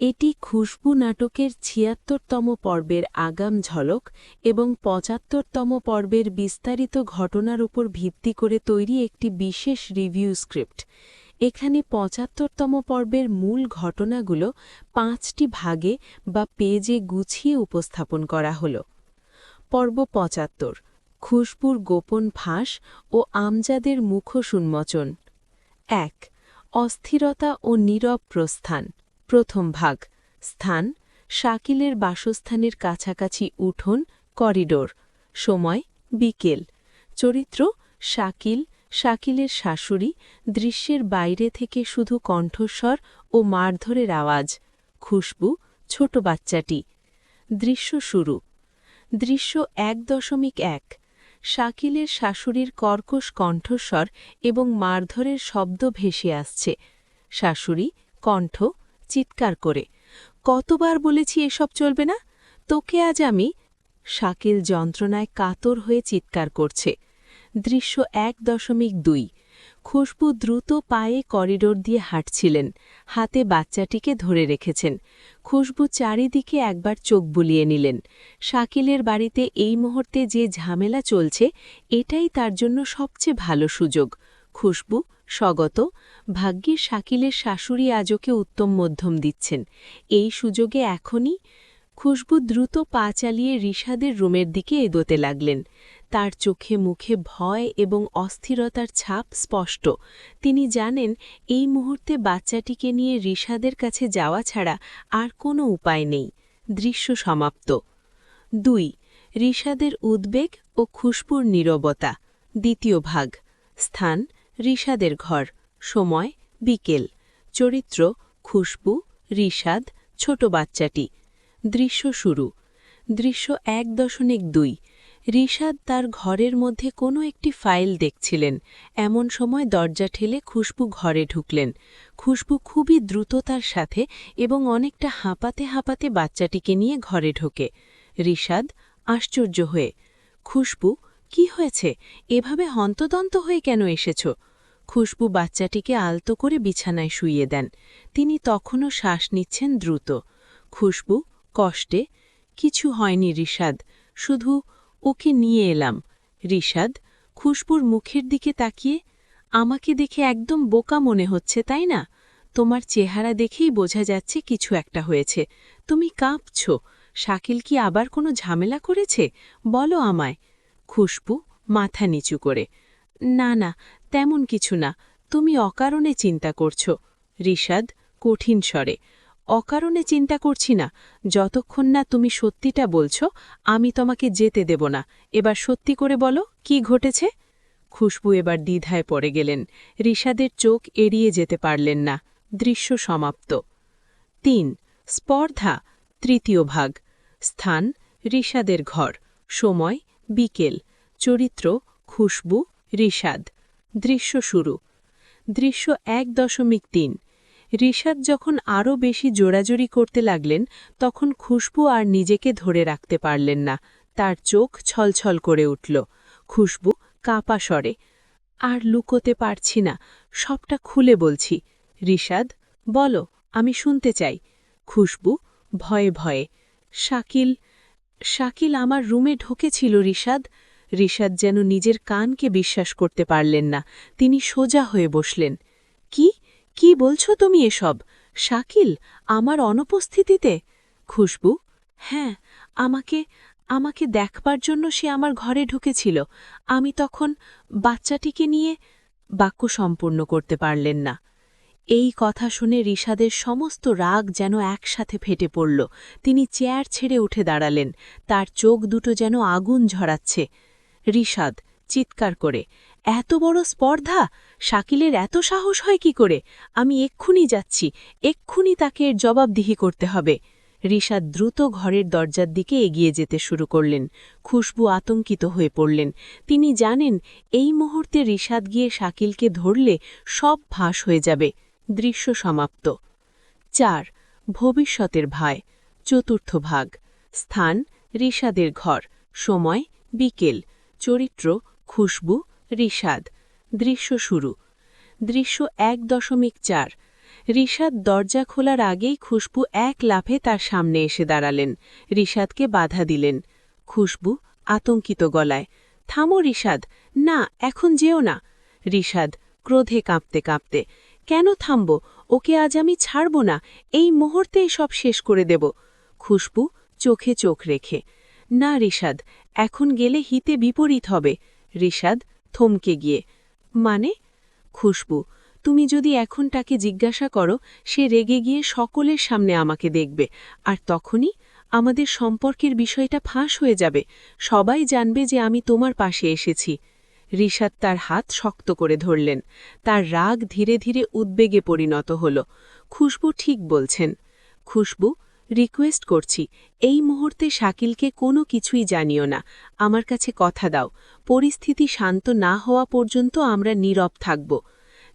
এটি খুশবু নাটকের ছিয়াত্তরতম পর্বের আগাম ঝলক এবং পঁচাত্তরতম পর্বের বিস্তারিত ঘটনার উপর ভিত্তি করে তৈরি একটি বিশেষ রিভিউ স্ক্রিপ্ট। এখানে পঁচাত্তরতম পর্বের মূল ঘটনাগুলো পাঁচটি ভাগে বা পেজে গুছিয়ে উপস্থাপন করা হল। পর্ব পঁচাত্তর, খুশবুর গোপন ফাঁস ও আমজাদের মুখোসুন্মোচন এক, অস্থিরতা ও নীরব প্রস্থান। প্রথম ভাগ। স্থান, শাকিলের বাসস্থানের কাছাকাছি উঠোন, করিডোর। সময়, বিকেল। চরিত্র, শাকিল, শাকিলের শাশুড়ি, দৃশ্যের বাইরে থেকে শুধু কণ্ঠস্বর ও মারধরের আওয়াজ। খুশবু, ছোট বাচ্চাটি। দৃশ্য শুরু। দৃশ্য এক দশমিক এক। শাকিলের শাশুড়ির কর্কশ কণ্ঠস্বর এবং মারধরের শব্দ ভেসে আসছে। শাশুড়ি, কণ্ঠ চিৎকার করে, কতবার বলেছি এসব চলবে না? তোকে আজ আমি শাকিল যন্ত্রণায় কাতর হয়ে চিৎকার করছে। দৃশ্য এক দশমিক দুই। খুশবু দ্রুত পায়ে করিডোর দিয়ে হাঁটছিলেন, হাতে বাচ্চাটিকে ধরে রেখেছেন। খুশবু চারিদিকে একবার চোখ বুলিয়ে নিলেন। শাকিলের বাড়িতে এই মুহূর্তে যে ঝামেলা চলছে, এটাই তার জন্য সবচেয়ে ভালো সুযোগ। খুশবু, স্বগত, ভাগ্যের শাকিলের শাশুড়ি আজকে উত্তম মধ্যম দিচ্ছেন। এই সুযোগে এখনই খুশবু দ্রুত পা চালিয়ে রিশাদের রুমের দিকে এগোতে লাগলেন। তার চোখে মুখে ভয় এবং অস্থিরতার ছাপ স্পষ্ট। তিনি জানেন, এই মুহূর্তে বাচ্চাটিকে নিয়ে রিশাদের কাছে যাওয়া ছাড়া আর কোনো উপায় নেই। দৃশ্য সমাপ্ত। দুই, রিশাদের উদ্বেগ ও খুশবুর নীরবতা। দ্বিতীয় ভাগ, স্থান রিশাদের ঘর। সময় বিকেল। চরিত্র খুশবু, রিশাদ, ছোট বাচ্চাটি। দৃশ্য শুরু। দৃশ্য এক দশমিক দুই। রিশাদ তার ঘরের মধ্যে কোনো একটি ফাইল দেখছিলেন। এমন সময় দরজা ঠেলে খুশবু ঘরে ঢুকলেন। খুশবু খুবই দ্রুততার সাথে এবং অনেকটা হাঁপাতে হাঁপাতে বাচ্চাটিকে নিয়ে ঘরে ঢোকে। রিশাদ আশ্চর্য হয়ে, খুশবু, কি হয়েছে? এভাবে হন্তদন্ত হয়ে কেন এসেছ? খুশবু বাচ্চাটিকে আলতো করে বিছানায় শুইয়ে দেন। তিনি তখনও শ্বাস নিচ্ছেন দ্রুত। খুশবু, কষ্টে, কিছু হয়নি রিশাদ, শুধু ওকে নিয়ে এলাম। রিশাদ, খুশবুর মুখের দিকে তাকিয়ে, আমাকে দেখে একদম বোকা মনে হচ্ছে, তাই না? তোমার চেহারা দেখেই বোঝা যাচ্ছে কিছু একটা হয়েছে। তুমি কাঁপছ। শাকিল কি আবার কোনো ঝামেলা করেছে? বলো আমায়। খুশবু মাথা নিচু করে, না না তেমন কিছু না, তুমি অকারণে চিন্তা করছ। ঋষাদ কঠিন স্বরে, অকারণে চিন্তা করছি না, যতক্ষণ না তুমি সত্যিটা বলছ, আমি তোমাকে যেতে দেব না। এবার সত্যি করে বলো, কি ঘটেছে? খুশবু এবার দ্বিধায় পড়ে গেলেন। ঋষাদের চোখ এড়িয়ে যেতে পারলেন না। দৃশ্য সমাপ্ত। তিন, স্পর্ধা, তৃতীয় ভাগ। স্থান ঋষাদের ঘর। সময়, বিকেল। চরিত্র, খুশবু, রিশাদ। দৃশ্য শুরু। দৃশ্য এক দশমিক তিন। রিশাদ যখন আরও বেশি জোড়াজোড়ি করতে লাগলেন, তখন খুশবু আর নিজেকে ধরে রাখতে পারলেন না। তার চোখ ছলছল করে উঠল। খুশবু কাঁপা স্বরে, আর লুকোতে পারছি না, সবটা খুলে বলছি। রিশাদ, বলো, আমি শুনতে চাই। খুশবু ভয়ে ভয়ে, শাকিল শাকিল আমার রুমে ঢোকেছিল রিশাদ। রিশাদ যেন নিজের কানকে বিশ্বাস করতে পারলেন না। তিনি সোজা হয়ে বসলেন। কি? কি বলছো তুমি এসব? শাকিল, আমার অনুপস্থিতিতে? খুশবু? হ্যাঁ আমাকে আমাকে দেখবার জন্য সে আমার ঘরে ঢুকেছিল। আমি তখন বাচ্চাটিকে নিয়ে বাক্য সম্পূর্ণ করতে পারলেন না। এই কথা শুনে রিশাদের সমস্ত রাগ যেন একসাথে ফেটে পড়ল। তিনি চেয়ার ছেড়ে উঠে দাঁড়ালেন। তার চোখ দুটো যেন আগুন ঝরাচ্ছে। রিশাদ চিৎকার করে, এত বড় স্পর্ধা? শাকিলের এত সাহস হয় কি করে? আমি এক্ষুনি যাচ্ছি, এক্ষুনি তাকে এর জবাবদিহি করতে হবে। রিশাদ দ্রুত ঘরের দরজার দিকে এগিয়ে যেতে শুরু করলেন, খুশবু আতঙ্কিত হয়ে পড়লেন। তিনি জানেন, এই মুহূর্তে রিশাদ গিয়ে শাকিলকে ধরলে সব ফাঁস হয়ে যাবে। দৃশ্য সমাপ্ত। চার, ভবিষ্যতের ভয় চতুর্থ ভাগ, স্থান, রিশাদের ঘর, সময়, বিকেল। চরিত্র খুশবু, রিশাদ। দৃশ্য শুরু। দৃশ্য এক দশমিক চার। রিশাদ দরজা খোলার আগেই খুশবু এক লাফে তার সামনে এসে দাঁড়ালেন। রিশাদকে বাধা দিলেন। খুশবু আতঙ্কিত গলায়, থামো রিশাদ, না, এখন যেও না। রিশাদ ক্রোধে কাঁপতে কাঁপতে, কেন থামব? ওকে আজ আমি ছাড়ব না। এই মুহূর্তেই সব শেষ করে দেব। খুশবু চোখে চোখ রেখে না রিশাদ, এখন গেলে হিতে বিপরীত হবে। রিশাদ থমকে গিয়ে মানে? খুশবু, তুমি যদি এখন তাকে জিজ্ঞাসা করো, সে রেগে গিয়ে সকলের সামনে আমাকে দেখবে, আর তখনই আমাদের সম্পর্কের বিষয়টা ফাঁস হয়ে যাবে। সবাই জানবে যে আমি তোমার পাশে এসেছি। রিশাদ তার হাত শক্ত করে ধরলেন। তার রাগ ধীরে ধীরে উদ্বেগে পরিণত হল। খুশবু ঠিক বলছেন, খুশবু রিকোয়েস্ট করছি। এই মুহূর্তে শাকিলকে কোনো কিছুই জানিও না। আমার কাছে কথা দাও। পরিস্থিতি শান্ত না হওয়া পর্যন্ত আমরা নীরব থাকব।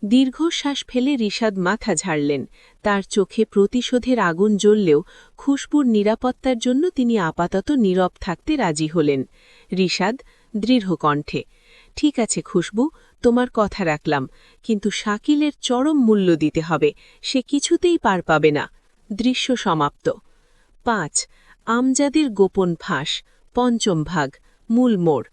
দীর্ঘশ্বাস ফেলে রিশাদ মাথা ঝাড়লেন। তার চোখে প্রতিশোধের আগুন জ্বললেও খুশবুর নিরাপত্তার জন্য তিনি আপাতত নীরব থাকতে রাজি হলেন। রিশাদ দৃঢ় কণ্ঠে, ঠিক আছে খুশবু, তোমার কথা রাখলাম, কিন্তু শাকিলের চরম মূল্য দিতে হবে। সে কিছুতেই পার পাবে না। দৃশ্য সমাপ্ত। পাঁচ, আমজাদের গোপন ফাঁস, পঞ্চম ভাগ, মূল মোড়।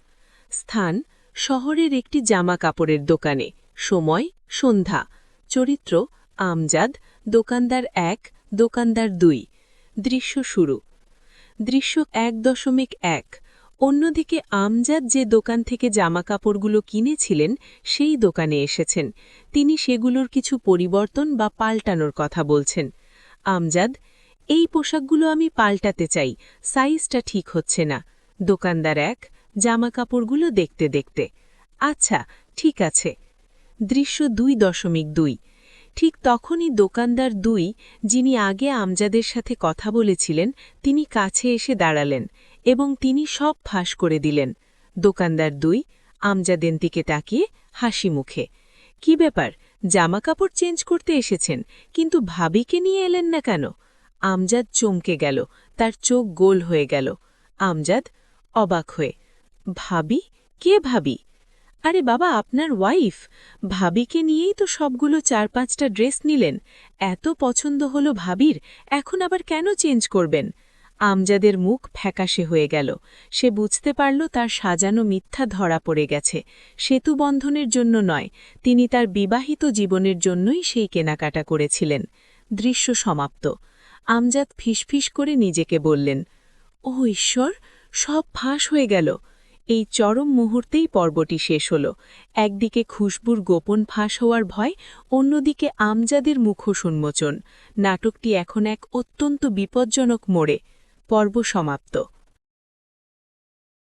স্থান, শহরের একটি জামা কাপড়ের দোকানে। সময়, সন্ধ্যা। চরিত্র, আমজাদ, দোকানদার এক, দোকানদার দুই। দৃশ্য শুরু। দৃশ্য এক দশমিক এক। অন্যদিকে আমজাদ যে দোকান থেকে জামা কাপড়গুলো কিনেছিলেন, সেই দোকানে এসেছেন। তিনি সেগুলোর কিছু পরিবর্তন বা পাল্টানোর কথা বলছেন। আমজাদ এই পোশাকগুলো আমি পাল্টাতে চাই। সাইজটা ঠিক হচ্ছে না। দোকানদার এক জামা কাপড়গুলো দেখতে দেখতে। আচ্ছা ঠিক আছে। দৃশ্য দুই দশমিক দুই। ঠিক তখনই দোকানদার দুই, যিনি আগে আমজাদের সাথে কথা বলেছিলেন, তিনি কাছে এসে দাঁড়ালেন এবং তিনি সব ফাঁস করে দিলেন। দোকানদার দুই, আমজাদের দিকে তাকিয়ে হাসি মুখে। কি ব্যাপার? জামা কাপড় চেঞ্জ করতে এসেছেন, কিন্তু ভাবিকে নিয়ে এলেন না কেন? আমজাদ চমকে গেল। তার চোখ গোল হয়ে গেল। আমজাদ অবাক হয়ে, ভাবি? কে ভাবি? আরে বাবা, আপনার ওয়াইফ। ভাবিকে নিয়েই তো সবগুলো চার পাঁচটা ড্রেস নিলেন। এত পছন্দ হলো ভাবির, এখন আবার কেন চেঞ্জ করবেন? আমজাদের মুখ ফ্যাকাশে হয়ে গেল। সে বুঝতে পারল তার সাজানো মিথ্যা ধরা পড়ে গেছে। সেতু বন্ধনের জন্য নয়, তিনি তার বিবাহিত জীবনের জন্যই সেই কেনাকাটা করেছিলেন। দৃশ্য সমাপ্ত। আমজাদ ফিসফিস করে নিজেকে বললেন, ও ঈশ্বর, সব ফাঁস হয়ে গেল। এই চরম মুহূর্তেই পর্বটি শেষ হল। একদিকে খুশবুর গোপন ফাঁস হওয়ার ভয়, অন্যদিকে আমজাদের মুখোসুন্মোচন নাটকটি এখন এক অত্যন্ত বিপজ্জনক মোড়ে। পর্ব সমাপ্ত।